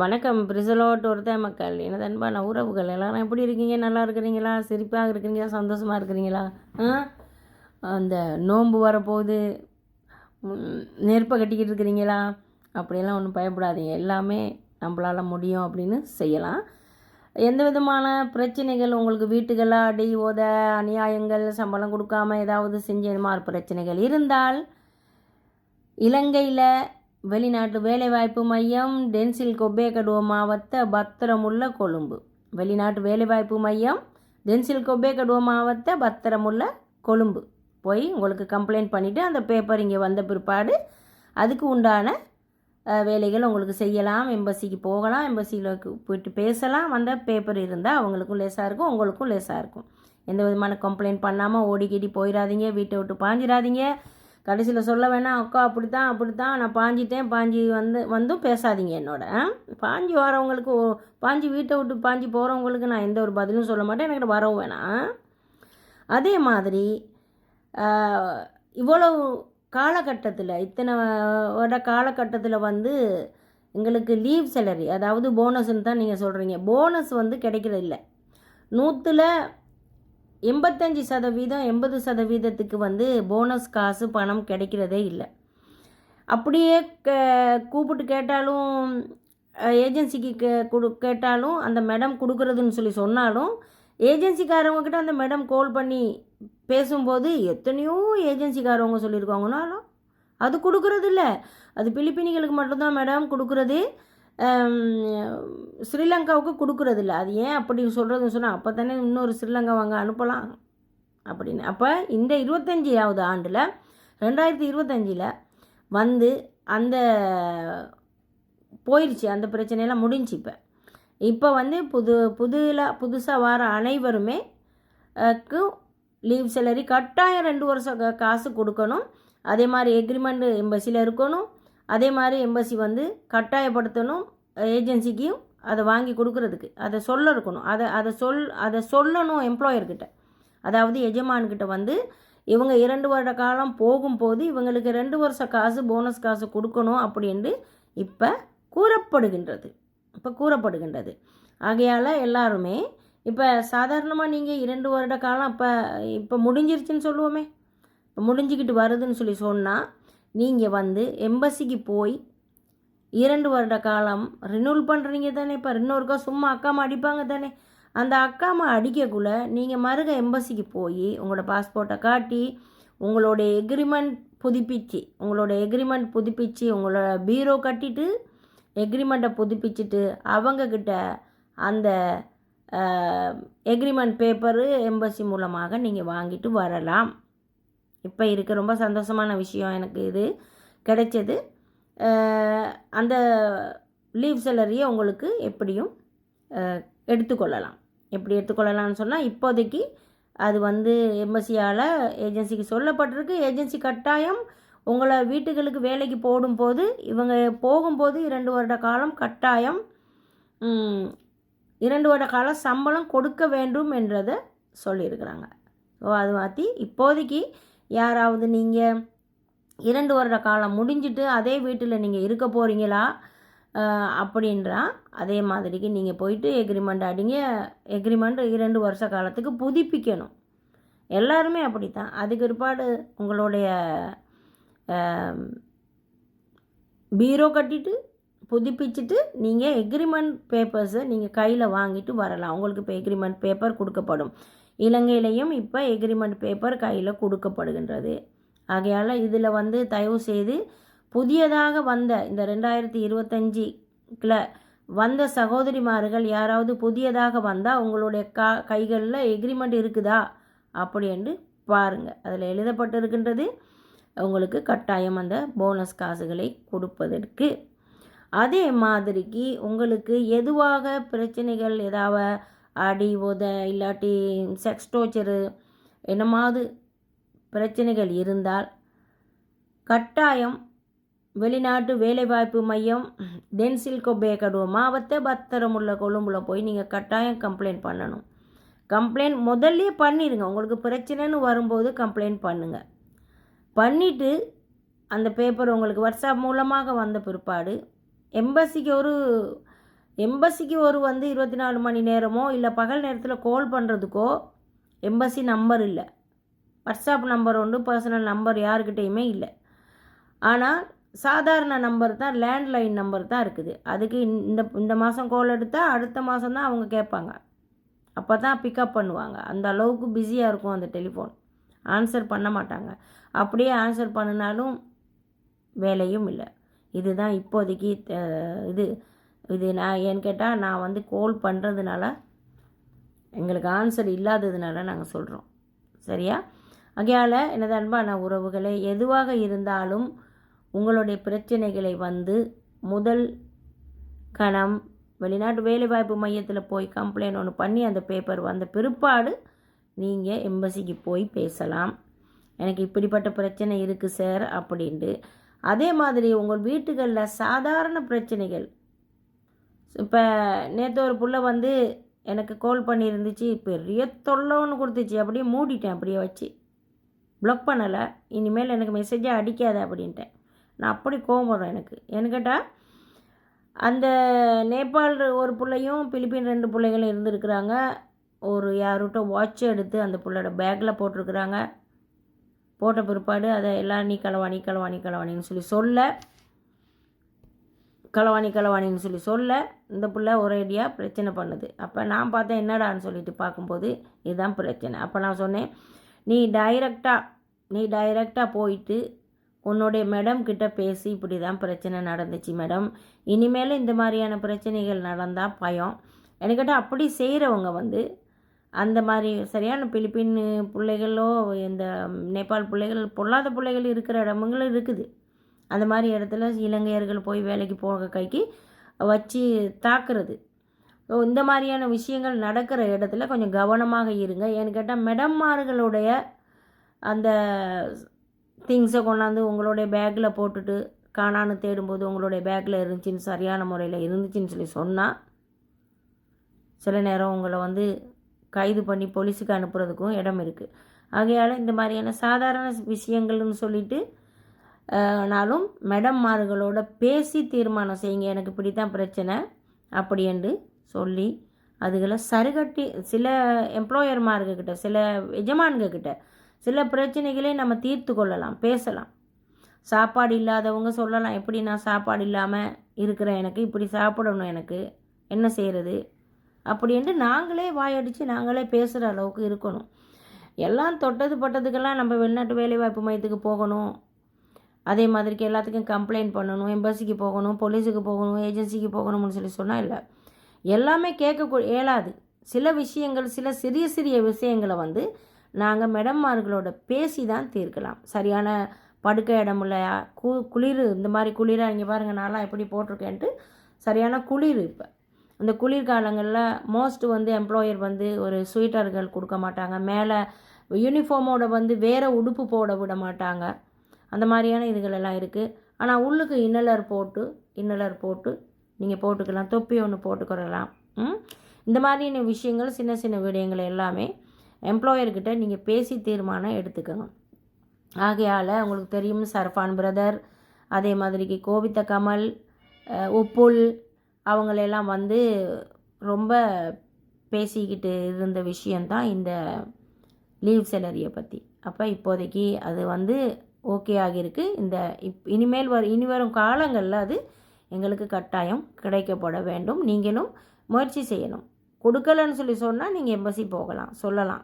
வணக்கம். பிரிசலோட் ஒருத்த மக்கள். எனது அன்பான உறவுகள் எல்லாரும் எப்படி இருக்கீங்க? நல்லா இருக்கிறீங்களா? சிரிப்பாக இருக்கிறீங்களா? சந்தோஷமாக இருக்கிறீங்களா? அந்த நோன்பு வரப்போகுது. நெருப்பை கட்டிக்கிட்டு இருக்கிறீங்களா? அப்படியெல்லாம் ஒன்றும் பயப்படாதீங்க. எல்லாமே நம்மளால் முடியும் அப்படின்னு செய்யலாம். எந்த விதமான பிரச்சனைகள்? உங்களுக்கு வீட்டுகளாக அடி ஓத அநியாயங்கள் சம்பளம் கொடுக்காம ஏதாவது செஞ்ச மாதிரி பிரச்சனைகள் இருந்தால் இலங்கையில் வெளிநாட்டு வேலைவாய்ப்பு மையம் டென்சில் கொப்பேகடுவ மாவட்ட பத்திரமுள்ள கொழும்பு. வெளிநாட்டு வேலைவாய்ப்பு மையம் டென்சில் கொப்பேகடுவ மாவட்ட பத்திரமுள்ள கொழும்பு. போய் உங்களுக்கு கம்ப்ளைண்ட் பண்ணிவிட்டு அந்த பேப்பர் இங்கே வந்த பிற்பாடு அதுக்கு உண்டான வேலைகள் உங்களுக்கு செய்யலாம் எம்பசிக்கு போகலாம் எம்பசியில் போயிட்டு பேசலாம். அந்த பேப்பர் இருந்தால் அவங்களுக்கும் லேசாக இருக்கும் உங்களுக்கும் லேசாக இருக்கும். எந்த விதமான கம்ப்ளைண்ட் பண்ணாமல் ஓடிக்கிடி போயிடாதீங்க வீட்டை விட்டு பாஞ்சிடாதீங்க கடைசியில் சொல்ல வேணாம் அக்கா அப்படித்தான் அப்படித்தான். நான் பாஞ்சிட்டேன் பாஞ்சி வந்து வந்தும் பேசாதீங்க என்னோட. பாஞ்சி வரவங்களுக்கு பாஞ்சி வீட்டை விட்டு பாஞ்சி போகிறவங்களுக்கு நான் எந்த ஒரு பதிலும் சொல்ல மாட்டேன். எனக்கு வரவும் வேணாம். அதே மாதிரி இவ்வளவு காலகட்டத்தில் இத்தனை வருட காலகட்டத்தில் வந்து எங்களுக்கு லீவ் சேலரி அதாவது போனஸ்ன்னு தான் நீங்கள் சொல்கிறீங்க போனஸ் வந்து கிடைக்கிறதில்ல நூற்றில் எண்பத்தஞ்சு சதவீதம் எண்பது சதவீதத்துக்கு வந்து போனஸ் காசு பணம் கிடைக்கிறதே இல்லை. அப்படியே க கூப்பிட்டு கேட்டாலும் ஏஜென்சிக்கு கே கொடு கேட்டாலும் அந்த மேடம் கொடுக்குறதுன்னு சொல்லி சொன்னாலும் ஏஜென்சிக்காரவங்கக்கிட்ட அந்த மேடம் கால் பண்ணி பேசும்போது எத்தனையோ ஏஜென்சிக்காரவங்க சொல்லியிருக்காங்கனாலும் அது கொடுக்குறது இல்லை அது பிலிப்பினிகளுக்கு மட்டும்தான் மேடம் கொடுக்குறது. ஸ்ரீலங்காவுக்கு கொடுக்குறதில்ல. அது ஏன் அப்படி சொல்கிறதுன்னு சொன்னால் அப்போ தானே இன்னொரு ஸ்ரீலங்கா வாங்க அனுப்பலாம். அப்படின்னு. அப்போ இந்த இருபத்தஞ்சியாவது ஆண்டில் ரெண்டாயிரத்தி இருபத்தஞ்சில் வந்து அந்த போயிடுச்சு அந்த பிரச்சனையெல்லாம் முடிஞ்சு இப்போ. இப்போ வந்து புது புதுல புதுசாக வர அனைவருமே க்கு லீவ் சேலரி கட்டாயம் ரெண்டு வருஷம் காசு கொடுக்கணும். அதே மாதிரி எக்ரிமெண்ட் எம்பசியில் இருக்கணும். அதே மாதிரி எம்பசி வந்து கட்டாயப்படுத்தணும் ஏஜென்சிக்கும் அதை வாங்கி கொடுக்கறதுக்கு. அதை சொல்ல இருக்கணும். அதை அதை சொல் அதை சொல்லணும் எம்ப்ளாயர்கிட்ட அதாவது எஜமான்கிட்ட வந்து இவங்க இரண்டு வருட காலம் போகும்போது இவங்களுக்கு ரெண்டு வருஷ காசு போனஸ் காசு கொடுக்கணும் அப்படின்ட்டு இப்போ கூறப்படுகின்றது. இப்போ கூறப்படுகின்றது. ஆகையால் எல்லாருமே இப்போ சாதாரணமாக நீங்கள் இரண்டு வருட காலம் இப்போ இப்போ முடிஞ்சிருச்சுன்னு சொல்லுவோமே. இப்போ முடிஞ்சுக்கிட்டு வருதுன்னு சொல்லி சொன்னால் நீங்கள் வந்து எம்பசிக்கு போய் இரண்டு வருட காலம் ரினூல் பண்ணுறீங்க தானே. இப்போ இன்னொருக்கா சும்மா அக்காமா அடிப்பாங்க தானே. அந்த அக்காமா அடிக்கக்குள்ள நீங்கள் மருக எம்பசிக்கு போய் உங்களோட பாஸ்போர்ட்டை காட்டி உங்களோட எக்ரிமெண்ட் புதுப்பிச்சு உங்களோட எக்ரிமெண்ட் புதுப்பிச்சு உங்களோட பீரோ கட்டிட்டு எக்ரிமெண்ட்டை புதுப்பிச்சுட்டு அவங்கக்கிட்ட அந்த எக்ரிமெண்ட் பேப்பரு எம்பசி மூலமாக நீங்கள் வாங்கிட்டு வரலாம். இப்போ இருக்க. ரொம்ப சந்தோஷமான விஷயம் எனக்கு இது. கிடைச்சது. அந்த லீவ் சேலரியை உங்களுக்கு எப்படியும் எடுத்துக்கொள்ளலாம். எப்படி எடுத்துக்கொள்ளலாம்னு சொன்னால் இப்போதைக்கு அது வந்து எம்பசியால் ஏஜென்சிக்கு சொல்லப்பட்டிருக்கு. ஏஜென்சி கட்டாயம் உங்களை வீட்டுகளுக்கு வேலைக்கு போடும்போது இவங்க போகும்போது இரண்டு வருட காலம் கட்டாயம் இரண்டு வருட காலம் சம்பளம் கொடுக்க வேண்டும் என்றதை சொல்லியிருக்கிறாங்க. ஸோ அது மாற்றி இப்போதைக்கு யாராவது நீங்கள் இரண்டு வருட காலம் முடிஞ்சிட்டு அதே வீட்டில் நீங்கள் இருக்க போகிறீங்களா அப்படின்றா. அதே மாதிரிக்கு நீங்கள் போயிட்டு எக்ரிமெண்ட் அடிங்க. எக்ரிமெண்ட் இரண்டு வருஷ காலத்துக்கு புதுப்பிக்கணும். எல்லாருமே அப்படி தான் அதுக்கு பிற்பாடு உங்களுடைய பீரோ கட்டிட்டு புதுப்பிச்சுட்டு நீங்கள் எக்ரிமெண்ட் பேப்பர்ஸை நீங்கள் கையில் வாங்கிட்டு வரலாம். உங்களுக்கு இப்போ எக்ரிமெண்ட் பேப்பர் கொடுக்கப்படும். இலங்கையிலையும் இப்போ எக்ரிமெண்ட் பேப்பர் கையில் கொடுக்கப்படுகின்றது. ஆகையால் இதில் வந்து தயவு செய்து புதியதாக வந்த இந்த ரெண்டாயிரத்தி இருபத்தஞ்சில் வந்த சகோதரிமார்கள் யாராவது புதியதாக வந்தால் உங்களுடைய கா கைகளில் எக்ரிமெண்ட் இருக்குதா? அப்படின்ட்டு பாருங்கள் அதில் எழுதப்பட்டிருக்கின்றது உங்களுக்கு கட்டாயம் அந்த போனஸ் காசுகளை கொடுப்பதற்கு. அதே மாதிரிக்கு உங்களுக்கு எதுவாக பிரச்சனைகள் ஏதாவது அடி உத இல்லாட்டி செக்ஸ் டோர்ச்சரு என்னமாவது பிரச்சனைகள் இருந்தால் கட்டாயம் வெளிநாட்டு வேலைவாய்ப்பு மையம் டென்சில் கொபேகடுவ மாவத்தை பத்திரமுள்ள கொழும்புல போய் நீங்கள் கட்டாயம் கம்ப்ளைண்ட் பண்ணணும். கம்ப்ளைண்ட் முதல்ல பண்ணிடுங்க. உங்களுக்கு பிரச்சனைன்னு வரும்போது கம்ப்ளைண்ட் பண்ணுங்கள் பண்ணிவிட்டு அந்த பேப்பர் உங்களுக்கு வாட்ஸ்அப் மூலமாக வந்த பிற்பாடு எம்பசிக்கு ஒரு எம்பசிக்கு ஒரு வந்து இருபத்தி நாலு மணி நேரமோ இல்லை பகல் நேரத்தில் கால் பண்ணுறதுக்கோ எம்பசி நம்பர் இல்லை. வாட்ஸ்அப் நம்பர் உண்டு பர்சனல் நம்பர் யாருக்கிட்டேயுமே இல்லை. ஆனால் சாதாரண நம்பர் தான் லேண்ட்லைன் நம்பர் தான் இருக்குது. அதுக்கு இந்த- இந்த இந்த மாதம் கால் எடுத்தால் அடுத்த மாதம் தான் அவங்க கேட்பாங்க. அப்போ தான் பிக்கப் பண்ணுவாங்க. அந்த அளவுக்கு பிஸியாக இருக்கும் அந்த டெலிஃபோன் ஆன்சர் பண்ண மாட்டாங்க. அப்படியே ஆன்சர் பண்ணினாலும் வேலையும் இல்லை. இதுதான் இப்போதைக்கு இது. இது நான் ஏன்னு கேட்டால் நான் வந்து கோல் பண்ணுறதுனால எங்களுக்கு ஆன்சர் இல்லாததுனால நாங்கள் சொல்கிறோம் சரியா? ஆகையால் எனது அன்பான உறவுகளே எதுவாக இருந்தாலும் உங்களுடைய பிரச்சனைகளை வந்து முதல் கணம் வெளிநாட்டு வேலைவாய்ப்பு மையத்தில் போய் கம்ப்ளைண்ட் ஒன்று பண்ணி அந்த பேப்பர் வந்த பிற்பாடு நீங்கள் எம்பசிக்கு போய் பேசலாம். எனக்கு இப்படிப்பட்ட பிரச்சனை இருக்குது சார் அப்படின்ட்டு. அதே மாதிரி உங்கள் வீட்டுகளில் சாதாரண பிரச்சனைகள் இப்போ நேற்று ஒரு புள்ள வந்து எனக்கு கால் பண்ணியிருந்துச்சு. பெரிய தொல்லை ஒன்று கொடுத்துச்சு. அப்படியே மூடிட்டேன் அப்படியே வச்சு. ப்ளாக் பண்ணலை. இனிமேல் எனக்கு மெசேஜாக அடிக்காத அப்படின்ட்டேன். நான் அப்படி கோவம் வரும் எனக்கு. ஏன்னு கேட்டால் அந்த நேபாள் ஒரு பிள்ளையும் பிலிப்பின் ரெண்டு பிள்ளைகளும் இருந்திருக்கிறாங்க. ஒரு யாருகிட்ட வாட்ச் எடுத்து அந்த பிள்ளையோட பேக்கில் போட்டிருக்கிறாங்க. போட்ட பிற்பாடு அதை எல்லாம் நீ களவாணி நீ களவாணின்னு சொல்லி சொல்ல. களவாணி களவாணின்னு சொல்லி சொல்ல இந்த பிள்ளை ஒரேடியாக பிரச்சனை பண்ணுது. அப்போ நான் பார்த்தேன் என்னடான்னு சொல்லிட்டு பார்க்கும்போது இதுதான் பிரச்சனை. அப்போ நான் சொன்னேன் நீ டைரெக்டாக நீ டைரெக்டாக போயிட்டு உன்னுடைய மேடம் கிட்ட பேசி இப்படி தான் பிரச்சனை நடந்துச்சு மேடம் இனிமேல் இந்த மாதிரியான பிரச்சனைகள் நடந்தால் பயம். எனக்கிட்ட அப்படி செய்கிறவங்க வந்து அந்த மாதிரி சரியான பிலிப்பின் பிள்ளைகளோ இந்த நேபாள் பிள்ளைகள் பொல்லாத பிள்ளைகள் இருக்கிற இடமுங்களும் இருக்குது. அந்த மாதிரி இடத்துல இலங்கையர்கள் போய் வேலைக்கு போக கைக்கு வச்சு தாக்குறது. இந்த மாதிரியான விஷயங்கள் நடக்கிற இடத்துல கொஞ்சம் கவனமாக இருங்க. ஏன்னு கேட்டால் மெடம்மார்களுடைய அந்த திங்ஸை கொண்டாந்து உங்களுடைய பேக்கில் போட்டுட்டு காணான்னு தேடும்போது உங்களுடைய பேக்கில் இருந்துச்சின்னு சரியான முறையில் இருந்துச்சுன்னு சொல்லி சொன்னால் சில நேரம் உங்களை வந்து கைது பண்ணி போலீஸுக்கு அனுப்புறதுக்கும் இடம் இருக்குது ஆகையால் இந்த மாதிரியான சாதாரண விஷயங்கள்னு சொல்லிட்டு நாளும் மேடம்மார்களோட பேசி தீர்மானம் செய்யுங்க எனக்கு இப்படி தான் பிரச்சனை அப்படின்ட்டு சொல்லி அதுகளை சரிகட்டி சில எம்ப்ளாயர்மார்கிட்ட சில எஜமான்கிட்ட சில பிரச்சனைகளை நம்ம தீர்த்து கொள்ளலாம் பேசலாம். சாப்பாடு இல்லாதவங்க சொல்லலாம் எப்படி நான் சாப்பாடு இல்லாமல் இருக்கிறேன் எனக்கு இப்படி சாப்பிடணும் எனக்கு என்ன செய்கிறது அப்படின்ட்டு நாங்களே வாயடித்து நாங்களே பேசுகிற அளவுக்கு இருக்கணும். எல்லாம் தொட்டது பட்டதுக்கெல்லாம் நம்ம வெளிநாட்டு வேலைவாய்ப்பு மையத்துக்கு போகணும் அதே மாதிரிக்கு எல்லாத்துக்கும் கம்ப்ளைண்ட் பண்ணணும் எம்பசிக்கு போகணும் போலீஸுக்கு போகணும் ஏஜென்சிக்கு போகணும்னு சொல்லி சொன்னால் இல்லை. எல்லாமே கேட்க இயலாது சில விஷயங்கள் சில சிறிய சிறிய விஷயங்களை வந்து நாங்கள் மேடம்மார்களோட பேசி தான் தீர்க்கலாம். சரியான படுக்க இடம் இல்லையா கு குளிர் இந்த மாதிரி குளிராக இங்கே பாருங்கள் நான்லாம் எப்படி போட்டிருக்கேன்ட்டு சரியான குளிர் இப்போ. இந்த குளிர்காலங்களில் மோஸ்ட் வந்து எம்ப்ளாயர் வந்து ஒரு ஸ்வீட்டர்கள் கொடுக்க மாட்டாங்க. மேலே யூனிஃபார்மோட வந்து வேறு உடுப்பு போட விட மாட்டாங்க. அந்த மாதிரியான இதுகளெல்லாம் இருக்குது ஆனால் உள்ளுக்கு இன்னலர் போட்டு இன்னலர் போட்டு நீங்கள் போட்டுக்கலாம். தொப்பி ஒன்று போட்டுக்கிறலாம் இந்த மாதிரியான விஷயங்கள் சின்ன சின்ன விடயங்கள் எல்லாமே எம்ப்ளாயர்கிட்ட நீங்கள் பேசி தீர்மானம் எடுத்துக்கோங்க ஆகையால் உங்களுக்கு தெரியும் சர்ஃபான் பிரதர் அதே மாதிரிக்கு கோபித்த கமல் உப்புல் அவங்களெல்லாம் வந்து ரொம்ப பேசிக்கிட்டு இருந்த விஷயந்தான் இந்த லீவ் சேலரியை பற்றி அப்போ இப்போதைக்கு அது வந்து ஓகே ஆகியிருக்கு. இந்த இப் இனிமேல் வர இனி வரும் காலங்களில் அது எங்களுக்கு கட்டாயம் கிடைக்கப்பட வேண்டும். நீங்களும் முயற்சி செய்யணும். கொடுக்கலன்னு சொல்லி சொன்னால் நீங்கள் எம்பசி போகலாம் சொல்லலாம்.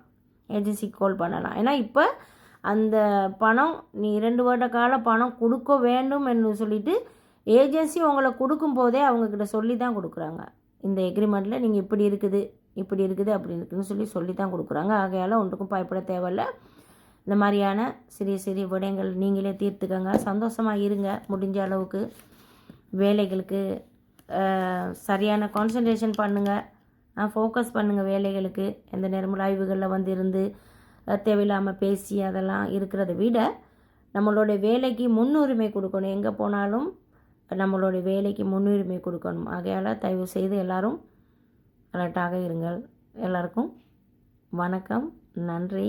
ஏஜென்சிக்கு கால் பண்ணலாம். ஏன்னா இப்போ அந்த பணம் நீ இரண்டு வருட கால பணம் கொடுக்க வேண்டும் என்று சொல்லிட்டு ஏஜென்சி உங்களை கொடுக்கும்போதே அவங்கக்கிட்ட சொல்லி தான் கொடுக்குறாங்க. இந்த எக்ரிமெண்ட்டில் நீங்கள் இப்படி இருக்குது இப்படி இருக்குது அப்படி இருக்குதுன்னு சொல்லி சொல்லி தான் கொடுக்குறாங்க. ஆகையால் ஒன்றுக்கும் பயப்பட தேவையில்ல. இந்த மாதிரியான சிறிய சிறிய விடயங்கள் நீங்களே தீர்த்துக்கங்க. சந்தோஷமாக இருங்க. முடிஞ்ச அளவுக்கு வேலைகளுக்கு சரியான கான்சன்ட்ரேஷன் பண்ணுங்கள் ஃபோக்கஸ் பண்ணுங்கள் வேலைகளுக்கு. எந்த நேரமும் லைவுகளில் வந்து இருந்து தேவையில்லாமல் பேசி அதெல்லாம் இருக்கிறத விட நம்மளுடைய வேலைக்கு முன்னுரிமை கொடுக்கணும். எங்கே போனாலும் நம்மளுடைய வேலைக்கு முன்னுரிமை கொடுக்கணும். ஆகையால் தயவு செய்து எல்லாரும் அலர்ட்டாக இருங்கள். எல்லாருக்கும் வணக்கம். நன்றி.